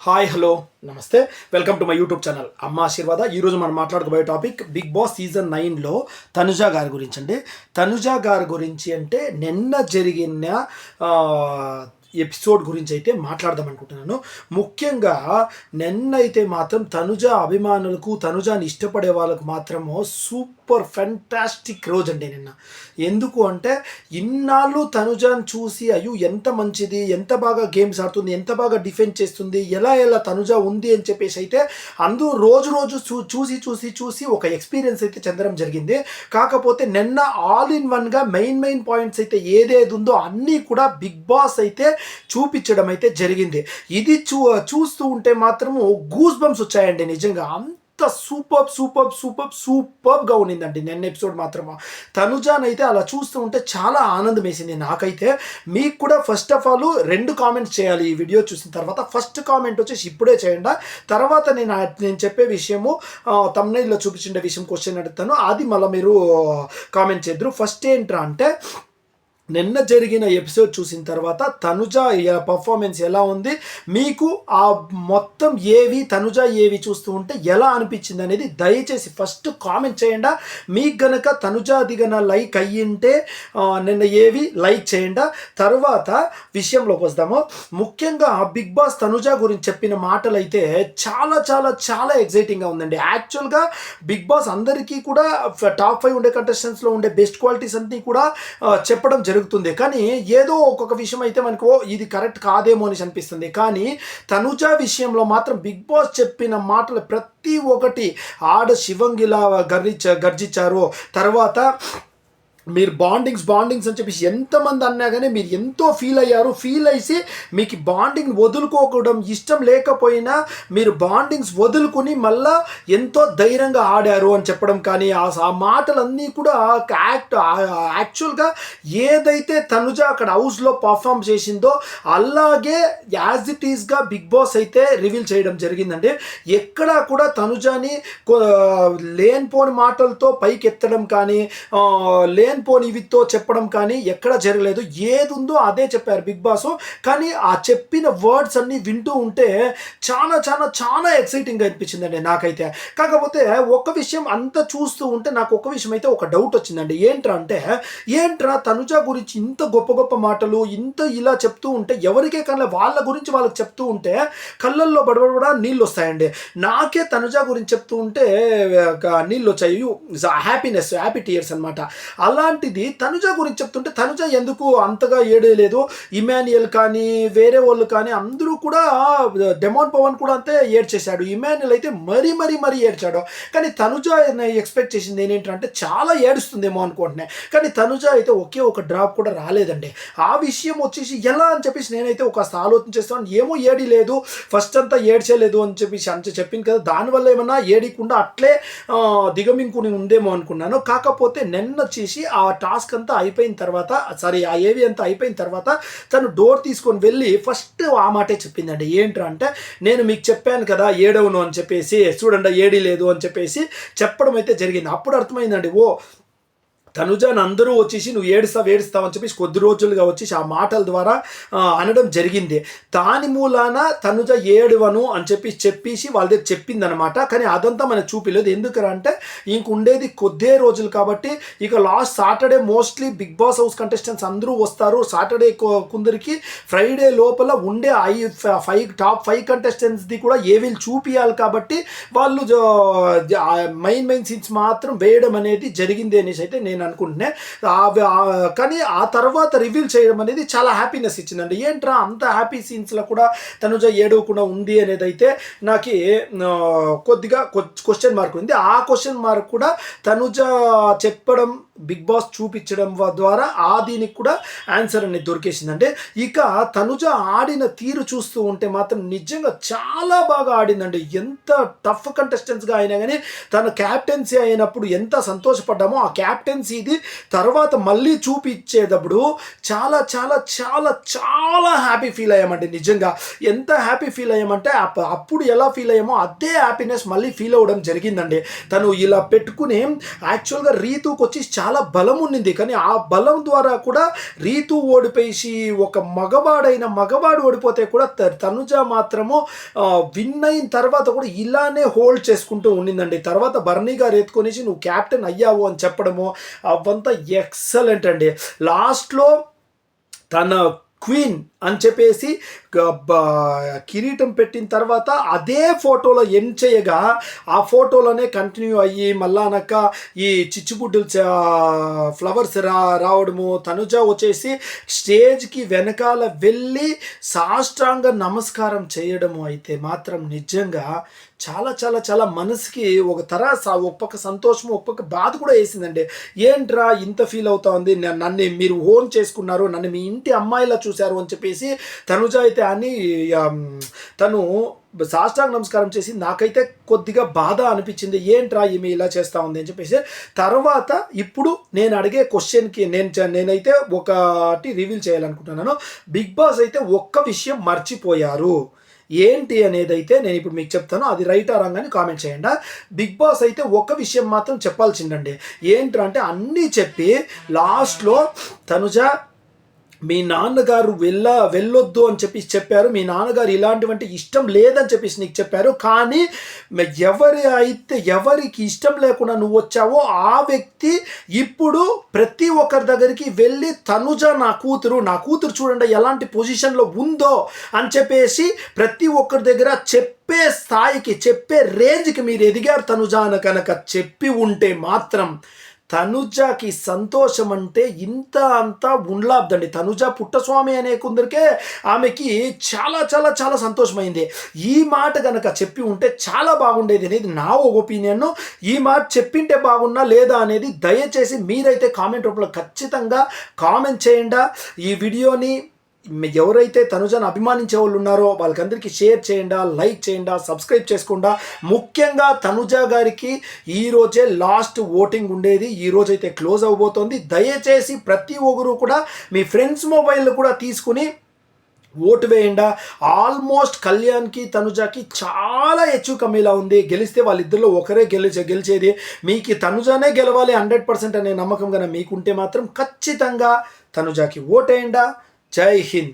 Hi hello namaste welcome to my YouTube channel అమ్మ ఆశీర్వాద ఈరోజు మనం మాట్లాడుకోబోయే టాపిక్ బిగ్ బాస్ సీజన్ నైన్లో తనుజా గారి గురించి అండి. తనుజా గారి గురించి అంటే నిన్న జరిగిన ఎపిసోడ్ గురించి అయితే మాట్లాడదాం అనుకుంటున్నాను ముఖ్యంగా నిన్నైతే మాత్రం తనుజ అభిమానులకు తనుజాని ఇష్టపడే వాళ్ళకు మాత్రము సూపర్ ఫెంటాస్టిక్ రోజు అండి నిన్న. ఎందుకు అంటే ఇన్నాళ్ళు తనుజాని చూసి అయ్యో ఎంత మంచిది ఎంత బాగా గేమ్స్ ఆడుతుంది ఎంత బాగా డిఫెండ్ చేస్తుంది ఎలా ఎలా తనుజ ఉంది అని చెప్పేసి అయితే అందరూ రోజు రోజు చూ చూసి చూసి చూసి ఒక ఎక్స్పీరియన్స్ అయితే చెందడం జరిగింది. కాకపోతే నిన్న ఆల్ ఇన్ వన్గా మెయిన్ మెయిన్ పాయింట్స్ అయితే ఏదేది ఉందో అన్నీ కూడా బిగ్ బాస్ అయితే చూపించడం అయితే జరిగింది. ఇది చూ చూస్తూ ఉంటే మాత్రము గూస్ బంప్స్ వచ్చాయండి నిజంగా. అంత సూపర్ సూపర్ సూపర్ సూపర్గా ఉన్నిందండి నిన్న ఎపిసోడ్ మాత్రము. తనుజాన్ అయితే అలా చూస్తూ ఉంటే చాలా ఆనందం వేసింది నాకైతే. మీకు కూడా ఫస్ట్ ఆఫ్ ఆల్ రెండు కామెంట్స్ చేయాలి ఈ వీడియో చూసిన తర్వాత. ఫస్ట్ కామెంట్ వచ్చేసి ఇప్పుడే చేయండి. తర్వాత నేను నేను చెప్పే విషయము తమ్నైల్లో చూపించిన విషయం క్వశ్చన్ అడుగుతాను. అది మళ్ళీ మీరు కామెంట్ చేద్దరు. ఫస్ట్ ఏంట్రా అంటే నిన్న జరిగిన ఎపిసోడ్ చూసిన తర్వాత తనుజ పర్ఫార్మెన్స్ ఎలా ఉంది? మీకు ఆ మొత్తం ఏవి తనుజ ఏవి చూస్తూ ఉంటే ఎలా అనిపించింది అనేది దయచేసి ఫస్ట్ కామెంట్ చేయండి. మీకు గనక తనుజాది గన లైక్ అయ్యింటే నిన్న ఏవి లైక్ చేయండి. తర్వాత విషయంలోకి వస్తాము. ముఖ్యంగా బిగ్ బాస్ తనుజ గురించి చెప్పిన మాటలు అయితే చాలా చాలా చాలా ఎక్సైటింగ్గా ఉందండి. యాక్చువల్గా బిగ్ బాస్ అందరికీ కూడా టాప్ ఫైవ్ ఉండే కంటెస్టెంట్స్లో ఉండే బెస్ట్ క్వాలిటీస్ అన్నీ కూడా చెప్పడం జరుగుతుంది. కానీ ఏదో ఒక్కొక్క విషయం అయితే మనకు ఇది కరెక్ట్ కాదేమో అని అనిపిస్తుంది. కానీ తనుజ విషయంలో మాత్రం బిగ్ బాస్ చెప్పిన మాటలు ప్రతి ఒక్కటి ఆడ శివంగిలా గర్జించ గర్జించారు. తర్వాత మీరు బాండింగ్స్ బాండింగ్స్ అని చెప్పేసి ఎంతమంది అన్నా కానీ మీరు ఎంతో ఫీల్ అయ్యారు ఫీల్ అయ్యి మీకు బాండింగ్ వదులుకోకూడడం ఇష్టం లేకపోయినా మీరు బాండింగ్స్ వదులుకుని మళ్ళా ఎంతో ధైర్యంగా ఆడారు అని చెప్పడం కానీ ఆ ఆ మాటలన్నీ కూడా యాక్ట్ యాక్చువల్గా ఏదైతే తనుజ అక్కడ హౌస్లో పర్ఫామ్ చేసిందో అలాగే యాజ్ ఇట్ ఈస్గా బిగ్ బాస్ అయితే రివీల్ చేయడం జరిగిందండి. ఎక్కడా కూడా తనుజాని లేనిపోని మాటలతో పైకి ఎత్తడం కానీ లేని లేనిపోని పోనివితో చెప్పడం కానీ ఎక్కడ జరగలేదు. ఏది ఉందో అదే చెప్పారు బిగ్ బాస్. కానీ ఆ చెప్పిన వర్డ్స్ అన్ని వింటూ ఉంటే చాలా చాలా చాలా ఎక్సైటింగ్గా అనిపించిందండి నాకైతే. కాకపోతే ఒక విషయం అంత చూస్తూ ఉంటే నాకు ఒక విషయం అయితే ఒక డౌట్ వచ్చిందండి. ఏంట్రా అంటే ఏంట్రా తనుజ గురించి ఇంత గొప్ప గొప్ప మాటలు ఇంత ఇలా చెప్తూ ఉంటే ఎవరికే కన్నా వాళ్ళ గురించి వాళ్ళకి చెప్తూ ఉంటే కళ్ళల్లో బడబడ నీళ్ళు వస్తాయండి. నాకే తనుజ గురించి చెప్తూ ఉంటే నీళ్ళు వచ్చాయి. హ్యాపీనెస్ హ్యాపీ టీయర్స్ అనమాట అలాంటిది తనుజ గురించి చెప్తుంటే తనుజ ఎందుకు అంతగా ఏడలేదు ఇమాన్యుయల్ కానీ వేరే వాళ్ళు కానీ అందరూ కూడా డెమోన్ పవన్ కూడా అంతే ఏడ్చేశాడు. ఇమాన్యుయల్ అయితే మరీ మరీ మరీ ఏడ్చాడు. కానీ తనుజ ఎక్స్పెక్ట్ చేసింది ఏంటంటే చాలా ఏడుస్తుందేమో అనుకుంటున్నాయి కానీ తనుజ అయితే ఒకే ఒక డ్రాప్ కూడా రాలేదండి. ఆ విషయం వచ్చేసి ఎలా అని చెప్పేసి నేనైతే ఒక ఆలోచన చేస్తాను. ఏమో ఏడి లేదు. ఫస్ట్ అంతా ఏడ్చలేదు అని చెప్పేసి అంత చెప్పింది కదా. దానివల్ల ఏమన్నా ఏడికుండా అట్లే దిగమింకుని ఉందేమో అనుకున్నాను. కాకపోతే నిన్న వచ్చేసి ఆ టాస్క్ అంతా అయిపోయిన తర్వాత సారీ ఆ ఏవి అంతా అయిపోయిన తర్వాత తను డోర్ తీసుకొని వెళ్ళి ఫస్ట్ ఆ మాటే చెప్పిందండి. ఏంట్రా అంటే నేను మీకు చెప్పాను కదా ఏడవను అని చెప్పేసి చూడండి ఏడీ లేదు అని చెప్పేసి చెప్పడం అయితే జరిగింది. అప్పుడు అర్థమైందండి ఓ తనుజాని అందరూ వచ్చేసి నువ్వు ఏడుస్తావు ఏడుస్తావు అని చెప్పేసి కొద్ది రోజులుగా వచ్చేసి ఆ మాటల ద్వారా అనడం జరిగింది. దాని మూలాన తనుజ ఏడువను అని చెప్పి చెప్పేసి వాళ్ళ దగ్గర చెప్పింది అనమాట కానీ అదంతా మనకు చూపిలేదు. ఎందుకంటే అంటే ఇంకుండేది కొద్దే రోజులు కాబట్టి ఇక last Saturday mostly big boss house contestants అందరూ వస్తారు. సాటర్డే కొందరికి ఫ్రైడే లోపల ఉండే ఐ ఫైవ్ టాప్ ఫైవ్ కంటెస్టెంట్స్ది కూడా ఏవీలు చూపియాలి కాబట్టి వాళ్ళు మెయిన్ మెయిన్ సీన్స్ మాత్రం వేయడం అనేది జరిగింది అనేసి అయితే నేను అనుకుంటున్నా. కానీ ఆ తర్వాత రివీల్ చేయడం అనేది చాలా హ్యాపీనెస్ ఇచ్చిందండి. ఏంట్రా అంత హ్యాపీ సీన్స్లో కూడా తనుజ ఏడవకుండా ఉంది అనేది అయితే నాకు కొద్దిగా క్వశ్చన్ మార్క్ ఉంది. ఆ క్వశ్చన్ మార్క్ కూడా తనుజ చెప్పడం బిగ్ బాస్ చూపించడం ద్వారా ఆ దీనికి కూడా ఆన్సర్ అనేది దొరికేసిందంటే ఇక తనుజ ఆడిన తీరు చూస్తూ ఉంటే మాత్రం నిజంగా చాలా బాగా ఆడిందండి. ఎంత టఫ్ కంటెస్టెంట్స్గా అయినా కానీ తన క్యాప్టెన్సీ అయినప్పుడు ఎంత సంతోషపడ్డామో ఆ క్యాప్టెన్సీది తర్వాత మళ్ళీ చూపించేటప్పుడు చాలా చాలా చాలా చాలా హ్యాపీ ఫీల్ అయ్యామండి నిజంగా. ఎంత హ్యాపీ ఫీల్ అయ్యామంటే అప్ప- అప్పుడు ఎలా ఫీల్ అయ్యామో అదే హ్యాపీనెస్ మళ్ళీ ఫీల్ అవ్వడం జరిగిందండి. తను ఇలా పెట్టుకుని యాక్చువల్గా రీతుకి వచ్చి చాలా చాలా బలం ఉండింది కానీ ఆ బలం ద్వారా కూడా రీతు ఓడిపోయి ఒక మగవాడైన మగవాడు ఓడిపోతే కూడా త- తనుజ మాత్రము విన్ అయిన తర్వాత కూడా ఇలానే హోల్డ్ చేసుకుంటూ ఉండిందండి తర్వాత బర్నీ గారు ఎత్తుకొనేసి నువ్వు క్యాప్టెన్ అయ్యావు అని చెప్పడము అవంతా ఎక్సలెంట్ అండి లాస్ట్లో తన క్వీన్ అని చెప్పేసి కిరీటం పెట్టిన తర్వాత అదే ఫోటోలో ఎండ్ చేయగా ఆ ఫోటోలోనే కంటిన్యూ అయ్యి మళ్ళానక్క ఈ చిచ్చుబుడ్డులు ఫ్లవర్స్ రా రావడము తనుజ వచ్చేసి స్టేజ్కి వెనకాల వెళ్ళి సాష్టాంగ నమస్కారం చేయడము అయితే మాత్రం నిజంగా చాలా చాలా చాలా మనసుకి ఒక తర స- ఒక పక్క సంతోషము ఒక పక్క బాధ కూడా వేసిందండి. ఏంట్రా ఇంత ఫీల్ అవుతా ఉంది నన్ను మీరు ఓన్ చేసుకున్నారు నన్ను మీ ఇంటి అమ్మాయిలా చూశారు అని చెప్పేసి తనుజ అయితే అని తను సాష్టాంగ నమస్కారం చేసి నాకైతే కొద్దిగా బాధ అనిపించింది. ఏంట్రా ఈమె ఇలా చేస్తూ ఉంది అని చెప్పేసి తర్వాత ఇప్పుడు నేను అడిగే క్వశ్చన్కి నేను నేనైతే ఒకటి రివీల్ చేయాలనుకుంటున్నాను. బిగ్ బాస్ అయితే ఒక్క విషయం మర్చిపోయారు. ఏంటి అనేది అయితే నేను ఇప్పుడు మీకు చెప్తాను. అది రైట్ ఆ రాంగ్ అని కామెంట్ చేయండి. బిగ్ బాస్ అయితే ఒక విషయం మాత్రం చెప్పాల్సిందండి. ఏంటంటే అన్నీ చెప్పి లాస్ట్లో తనుజ మీ నాన్నగారు వెళ్ళ వెళ్ళొద్దు అని చెప్పి చెప్పారు. మీ నాన్నగారు ఇలాంటివంటి ఇష్టం లేదని చెప్పేసి నీకు చెప్పారు. కానీ ఎవరి అయితే ఎవరికి ఇష్టం లేకుండా నువ్వు వచ్చావో ఆ వ్యక్తి ఇప్పుడు ప్రతి ఒక్కరి దగ్గరికి వెళ్ళి తనుజ నా కూతురు నా కూతురు చూడండి ఎలాంటి పొజిషన్లో ఉందో అని చెప్పేసి ప్రతి ఒక్కరి దగ్గర చెప్పే స్థాయికి చెప్పే రేంజ్కి మీరు ఎదిగారు తనుజ అని కనుక చెప్పి ఉంటే మాత్రం తనుజకి సంతోషం అంటే ఇంత అంతా ఉండలాబ్దండి. తనుజ పుట్టస్వామి అనే కొందరికే ఆమెకి చాలా చాలా చాలా సంతోషమైంది. ఈ మాట కనుక చెప్పి ఉంటే చాలా బాగుండేది అనేది నా ఒపీనియన్ ఈ మాట చెప్పింటే బాగున్నా లేదా అనేది దయచేసి మీరైతే కామెంట్ రూపంలో ఖచ్చితంగా కామెంట్ చేయండి. ఈ వీడియోని ఎవరైతే తనుజను అభిమానించే వాళ్ళు ఉన్నారో వాళ్ళకందరికీ షేర్ చేయండా లైక్ చేయండా సబ్స్క్రైబ్ చేసుకుండా. ముఖ్యంగా తనుజ గారికి ఈరోజే లాస్ట్ ఓటింగ్ ఉండేది. ఈ క్లోజ్ అవబోతోంది. దయచేసి ప్రతి ఒక్కరు కూడా మీ ఫ్రెండ్స్ మొబైల్ కూడా తీసుకుని ఓటు వేయండా. ఆల్మోస్ట్ కళ్యాణ్కి తనుజకి చాలా హెచ్చు కమ్మీలా ఉంది. గెలిస్తే వాళ్ళిద్దరిలో ఒకరే గెలిచే గెలిచేది. మీకు తనుజానే గెలవాలి హండ్రెడ్ పర్సెంట్ అనే నమ్మకం కన్నా మీకుంటే మాత్రం ఖచ్చితంగా తనుజాకి ఓటేయండా. జై హింద్